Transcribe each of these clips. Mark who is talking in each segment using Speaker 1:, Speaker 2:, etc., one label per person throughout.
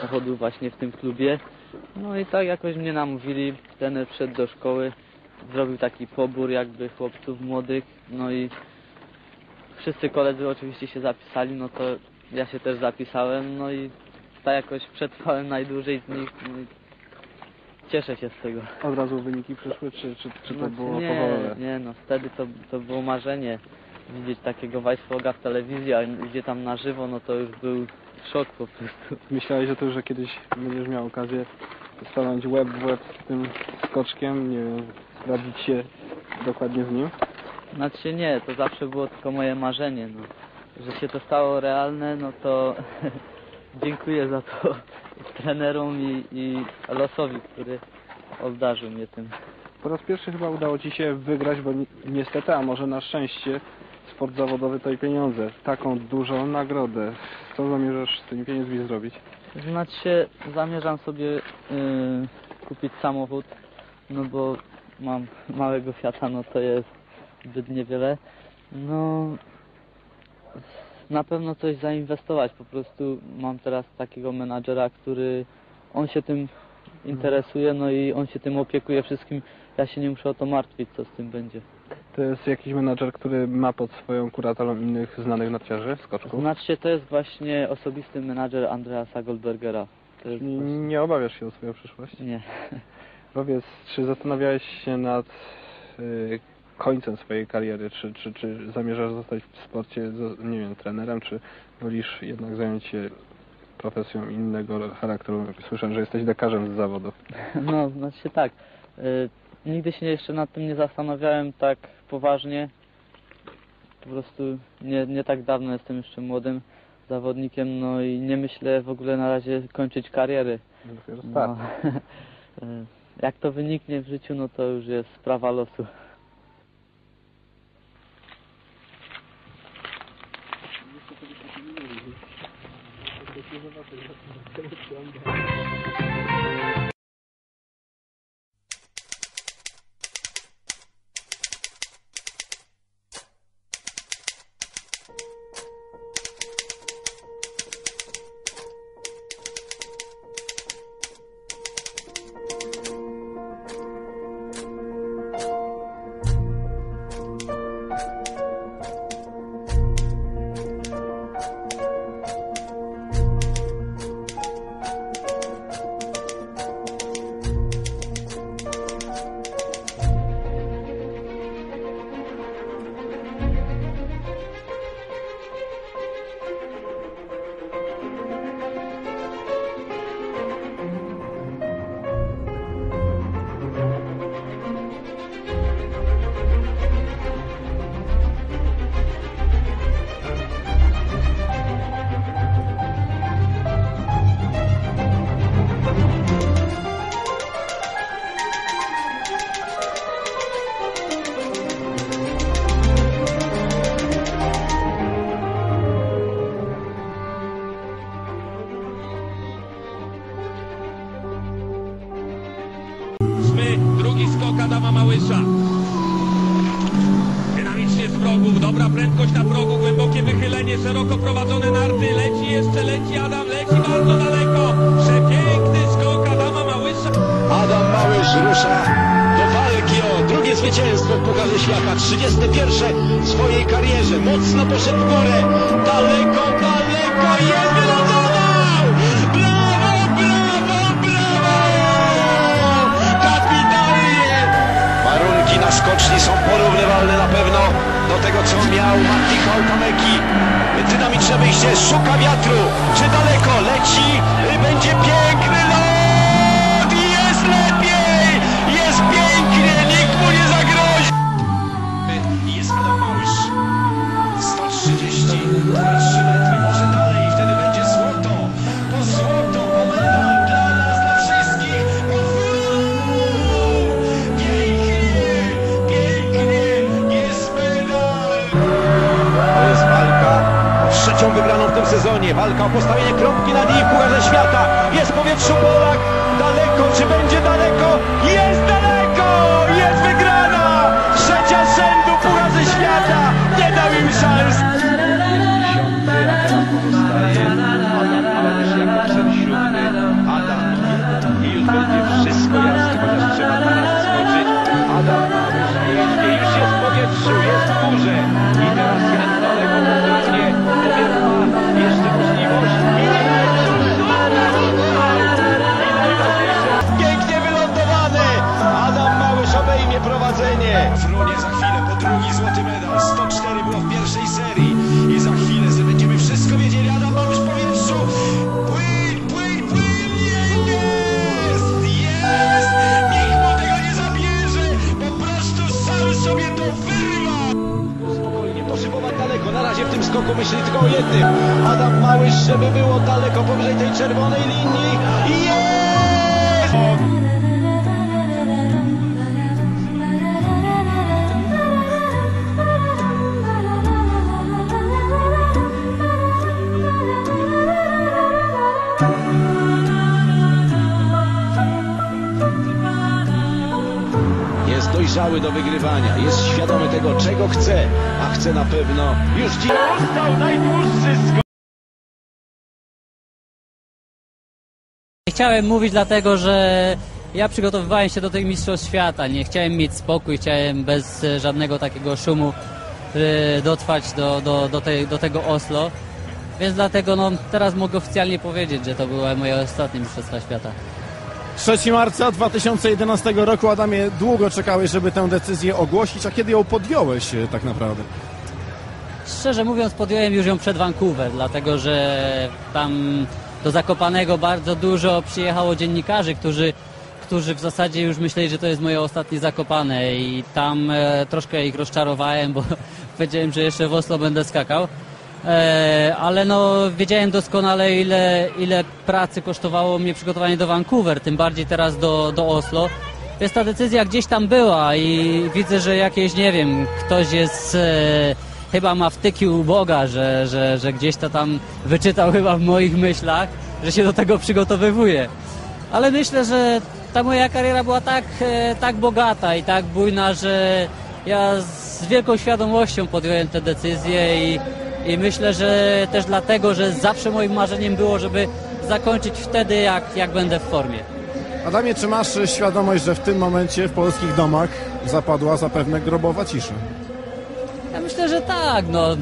Speaker 1: samochodu właśnie w tym klubie. No i tak jakoś mnie namówili, trener wszedł do szkoły, zrobił taki pobór jakby chłopców młodych, no i wszyscy koledzy oczywiście się zapisali, no to ja się też zapisałem, no i tak jakoś przetrwałem najdłużej z nich, no i cieszę się z tego.
Speaker 2: Od razu wyniki przyszły, czy, czy, czy to
Speaker 1: Znaczy,
Speaker 2: było
Speaker 1: nie,
Speaker 2: powolne?
Speaker 1: nie, no wtedy to, to było marzenie widzieć takiego Weissfloga w telewizji, a gdzie tam na żywo, no to już był szok po prostu.
Speaker 2: Myślałeś o tym, że kiedyś będziesz miał okazję stanąć łeb w łeb z tym skoczkiem, nie wiem, sprawdzić się dokładnie z nim?
Speaker 1: Znaczy nie, to zawsze było tylko moje marzenie, no. Że się to stało realne, no to dziękuję za to trenerom i, i losowi, który obdarzył mnie tym.
Speaker 2: Po raz pierwszy chyba udało Ci się wygrać, bo ni- niestety, a może na szczęście, sport zawodowy to i pieniądze. Taką dużą nagrodę. Co zamierzasz z tymi pieniędzmi zrobić?
Speaker 1: Znaczy zamierzam sobie y, kupić samochód, no bo mam małego Fiata, no to jest zbyt niewiele. No, na pewno coś zainwestować, po prostu mam teraz takiego menadżera, który, on się tym interesuje, no i on się tym opiekuje wszystkim, ja się nie muszę o to martwić, co z tym będzie.
Speaker 2: To jest jakiś menadżer, który ma pod swoją kuratelą innych znanych narciarzy, skoczków?
Speaker 1: Znaczy się, to jest właśnie osobisty menadżer Andreasa Goldbergera. To jest
Speaker 2: Czyli nie obawiasz się o swoją przyszłość?
Speaker 1: Nie.
Speaker 2: Powiedz, czy zastanawiałeś się nad y, końcem swojej kariery, czy, czy, czy zamierzasz zostać w sporcie, nie wiem, trenerem, czy wolisz jednak zająć się profesją innego charakteru? Słyszę, że jesteś lekarzem z zawodu.
Speaker 1: No, znaczy tak. Y, nigdy się jeszcze nad tym nie zastanawiałem tak poważnie. Po prostu nie, nie tak dawno jestem jeszcze młodym zawodnikiem, no i nie myślę w ogóle na razie kończyć kariery. No,
Speaker 2: start.
Speaker 1: y, jak to wyniknie w życiu, no to już jest sprawa losu.
Speaker 3: Progów, dobra prędkość na progu, głębokie wychylenie, szeroko prowadzone narty, leci jeszcze, leci Adam, leci bardzo daleko. Przepiękny skok Adama Małysza.
Speaker 4: Adam Małysz rusza do walki o drugie zwycięstwo w Pucharze Świata, 31 w swojej karierze. Mocno poszedł w górę, daleko, daleko, jest wylądował! Tego, co miał Michał Tameki. Dynamiczne wyjście, szuka wiatru. Czy daleko leci? Będzie piękny złoty medal. 104 było w pierwszej serii. I za chwilę że będziemy wszystko wiedzieli. Adam Małysz w powietrzu. Płyń, płyń, płyń. Jest! Jest! Nikt mu tego nie zabierze. Po prostu sam sobie to wyrwa. Spokojnie, poszybować daleko. Na razie w tym skoku myśli tylko o jednym. Adam Małysz, żeby było daleko powyżej tej czerwonej linii. Jest! Dojrzały do wygrywania, jest świadomy tego, czego chce, a chce na pewno już dziś. Został najdłuższy skok.
Speaker 5: Nie chciałem mówić dlatego, że ja przygotowywałem się do tych mistrzostw świata. Nie chciałem mieć spokój, chciałem bez e, żadnego takiego szumu e, dotrwać do, do, do, tej, do tego Oslo. Więc dlatego no, teraz mogę oficjalnie powiedzieć, że to były moje ostatnie mistrzostwa świata.
Speaker 6: 3 marca 2011 roku, Adamie, długo czekałeś, żeby tę decyzję ogłosić, a kiedy ją podjąłeś e, tak naprawdę?
Speaker 5: Szczerze mówiąc, podjąłem już ją przed Vancouver, dlatego że tam do Zakopanego bardzo dużo przyjechało dziennikarzy, którzy, którzy w zasadzie już myśleli, że to jest moje ostatnie Zakopane i tam e, troszkę ich rozczarowałem, bo powiedziałem, że jeszcze w Oslo będę skakał. E, ale no wiedziałem doskonale ile, ile pracy kosztowało mnie przygotowanie do Vancouver, tym bardziej teraz do, do Oslo. Więc ta decyzja gdzieś tam była i widzę, że jakieś, nie wiem, ktoś jest, e, chyba ma wtyki u Boga, że, że, że gdzieś to tam wyczytał chyba w moich myślach, że się do tego przygotowywuje. Ale myślę, że ta moja kariera była tak, e, tak bogata i tak bujna, że ja z wielką świadomością podjąłem tę decyzję i, i myślę, że też dlatego, że zawsze moim marzeniem było, żeby zakończyć wtedy, jak, jak będę w formie.
Speaker 6: Adamie, czy masz świadomość, że w tym momencie w polskich domach zapadła zapewne grobowa cisza?
Speaker 5: Ja myślę, że tak, no.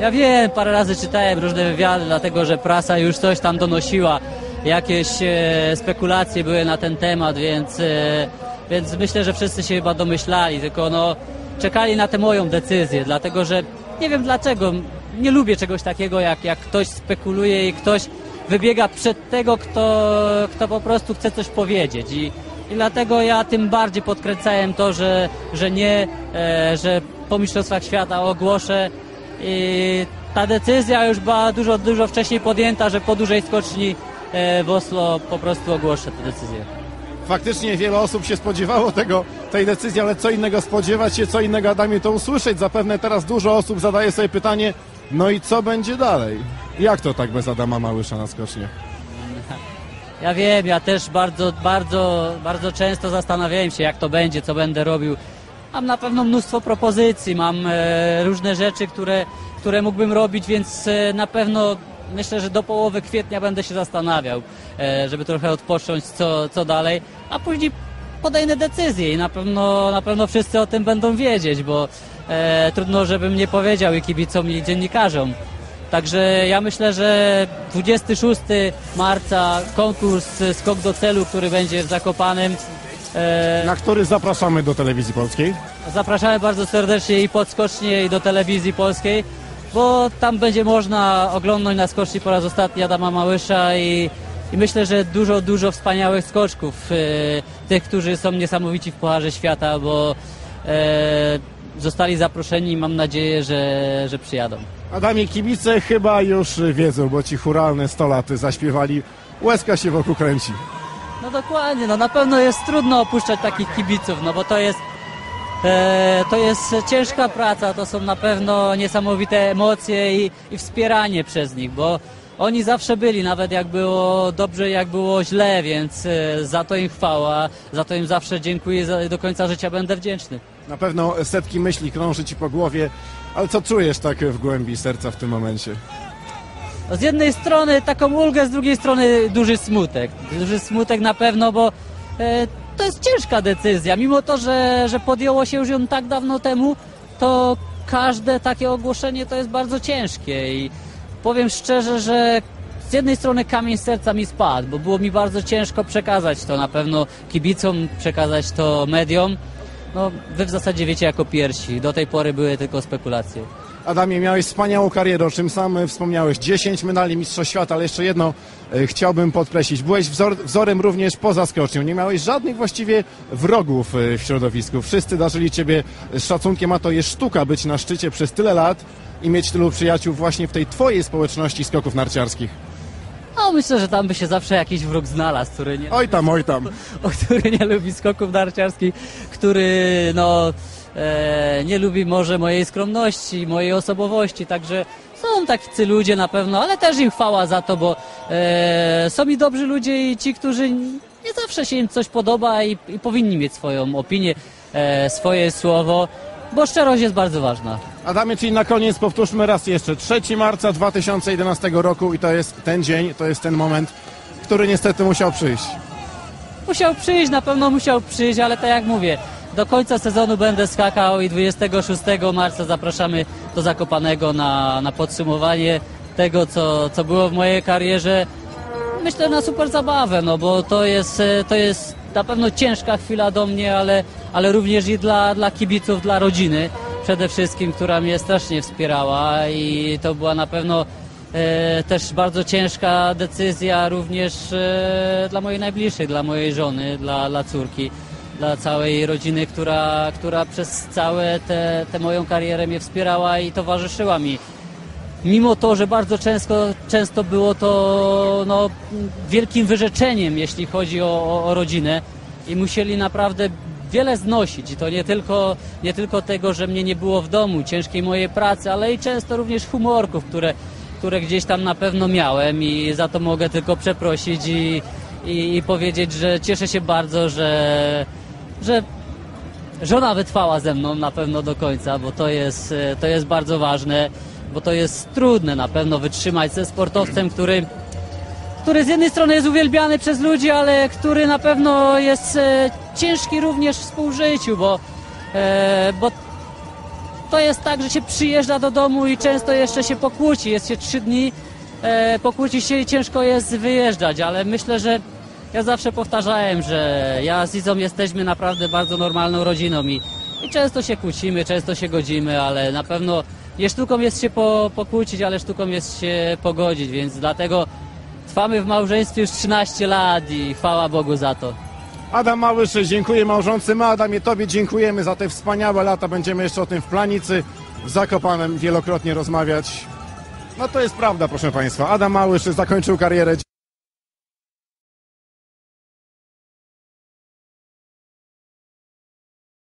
Speaker 5: Ja wiem, parę razy czytałem różne wywiady, dlatego że prasa już coś tam donosiła. Jakieś e, spekulacje były na ten temat, więc, e, więc myślę, że wszyscy się chyba domyślali, tylko no czekali na tę moją decyzję, dlatego że nie wiem dlaczego, nie lubię czegoś takiego, jak, jak ktoś spekuluje i ktoś wybiega przed tego, kto, kto po prostu chce coś powiedzieć. I, i dlatego ja tym bardziej podkręcałem to, że, że nie, e, że po Mistrzostwach Świata ogłoszę. I ta decyzja już była dużo, dużo wcześniej podjęta, że po dużej skoczni e, w Oslo po prostu ogłoszę tę decyzję.
Speaker 6: Faktycznie wiele osób się spodziewało tego, tej decyzji, ale co innego spodziewać się, co innego Adamie to usłyszeć. Zapewne teraz dużo osób zadaje sobie pytanie, no i co będzie dalej? Jak to tak bez Adama Małysza na skocznie?
Speaker 5: Ja wiem, ja też bardzo, bardzo, bardzo często zastanawiałem się, jak to będzie, co będę robił. Mam na pewno mnóstwo propozycji, mam e, różne rzeczy, które, które mógłbym robić, więc e, na pewno myślę, że do połowy kwietnia będę się zastanawiał, e, żeby trochę odpocząć, co, co dalej, a później podejmę decyzję i na pewno, na pewno wszyscy o tym będą wiedzieć, bo e, trudno, żebym nie powiedział i kibicom i dziennikarzom. Także ja myślę, że 26 marca konkurs Skok do celu, który będzie w Zakopanem. E,
Speaker 6: Na który zapraszamy do telewizji polskiej?
Speaker 5: zapraszamy bardzo serdecznie i pod skocznie i do telewizji polskiej, bo tam będzie można oglądać na skoczni po raz ostatni Adama Małysza i, i myślę, że dużo, dużo wspaniałych skoczków, e, tych, którzy są niesamowici w Pucharze Świata, bo e, zostali zaproszeni i mam nadzieję, że, że przyjadą.
Speaker 6: Adamie, kibice chyba już wiedzą, bo ci churalne 100 lat zaśpiewali. Łezka się wokół kręci.
Speaker 5: No dokładnie, no na pewno jest trudno opuszczać takich kibiców, no bo to jest, to jest ciężka praca, to są na pewno niesamowite emocje i, i wspieranie przez nich, bo oni zawsze byli, nawet jak było dobrze, jak było źle, więc e, za to im chwała, za to im zawsze dziękuję, do końca życia będę wdzięczny.
Speaker 6: Na pewno setki myśli krąży ci po głowie, ale co czujesz tak w głębi serca w tym momencie?
Speaker 5: Z jednej strony taką ulgę, z drugiej strony duży smutek. Duży smutek na pewno, bo e, to jest ciężka decyzja. Mimo to, że, że podjęło się już ją tak dawno temu, to każde takie ogłoszenie to jest bardzo ciężkie i powiem szczerze, że z jednej strony kamień serca mi spadł, bo było mi bardzo ciężko przekazać to na pewno kibicom, przekazać to mediom, no wy w zasadzie wiecie jako pierwsi. Do tej pory były tylko spekulacje.
Speaker 6: Adamie, miałeś wspaniałą karierę, o czym sam e, wspomniałeś. 10 medali Mistrzostw Świata, ale jeszcze jedno e, chciałbym podkreślić. Byłeś wzor, wzorem również poza skocznią. Nie miałeś żadnych właściwie wrogów e, w środowisku. Wszyscy darzyli ciebie szacunkiem, a to jest sztuka być na szczycie przez tyle lat i mieć tylu przyjaciół właśnie w tej twojej społeczności skoków narciarskich.
Speaker 5: No myślę, że tam by się zawsze jakiś wróg znalazł, który nie,
Speaker 6: Oj tam, oj tam.
Speaker 5: o, który nie lubi skoków narciarskich, który no nie lubi może mojej skromności, mojej osobowości, także są tacy ludzie na pewno, ale też im chwała za to, bo e, są i dobrzy ludzie i ci, którzy nie zawsze się im coś podoba i, i powinni mieć swoją opinię, e, swoje słowo, bo szczerość jest bardzo ważna.
Speaker 6: Adamie, czyli na koniec powtórzmy raz jeszcze. 3 marca 2011 roku i to jest ten dzień, to jest ten moment, który niestety musiał przyjść.
Speaker 5: Musiał przyjść, na pewno musiał przyjść, ale tak jak mówię, do końca sezonu będę skakał i 26 marca zapraszamy do Zakopanego na, na podsumowanie tego, co, co było w mojej karierze. Myślę na super zabawę, no bo to jest, e, to jest na pewno ciężka chwila do mnie, ale, ale również i dla, dla kibiców, dla rodziny przede wszystkim, która mnie strasznie wspierała i to była na pewno e, też bardzo ciężka decyzja również e, dla mojej najbliższej, dla mojej żony, dla, dla córki, dla całej rodziny, która, która przez całe tę tę moją karierę mnie wspierała i towarzyszyła mi. Mimo to, że bardzo często, często było to no, wielkim wyrzeczeniem, jeśli chodzi o, o, o rodzinę i musieli naprawdę wiele znosić. I to nie tylko, nie tylko tego, że mnie nie było w domu, ciężkiej mojej pracy, ale i często również humorków, które, które gdzieś tam na pewno miałem i za to mogę tylko przeprosić i, i, i powiedzieć, że cieszę się bardzo, że, że żona wytrwała ze mną na pewno do końca, bo to jest, e, to jest bardzo ważne, bo to jest trudne na pewno wytrzymać ze sportowcem, który, który z jednej strony jest uwielbiany przez ludzi, ale który na pewno jest e, ciężki również w współżyciu, bo, e, bo to jest tak, że się przyjeżdża do domu i często jeszcze się pokłóci, jest się trzy dni, pokłóci się i ciężko jest wyjeżdżać, ale myślę, że ja zawsze powtarzałem, że ja z Izą jesteśmy naprawdę bardzo normalną rodziną i, i często się kłócimy, często się godzimy, ale na pewno nie sztuką jest się po, pokłócić, ale sztuką jest się pogodzić, więc dlatego trwamy w małżeństwie już 13 lat i chwała Bogu za to.
Speaker 6: Adam Małysz, dziękuję małżonce. My, Adamie, Tobie dziękujemy za te wspaniałe lata. Będziemy jeszcze o tym w Planicy, w Zakopanem wielokrotnie rozmawiać. No to jest prawda, proszę Państwa. Adam Małysz zakończył karierę.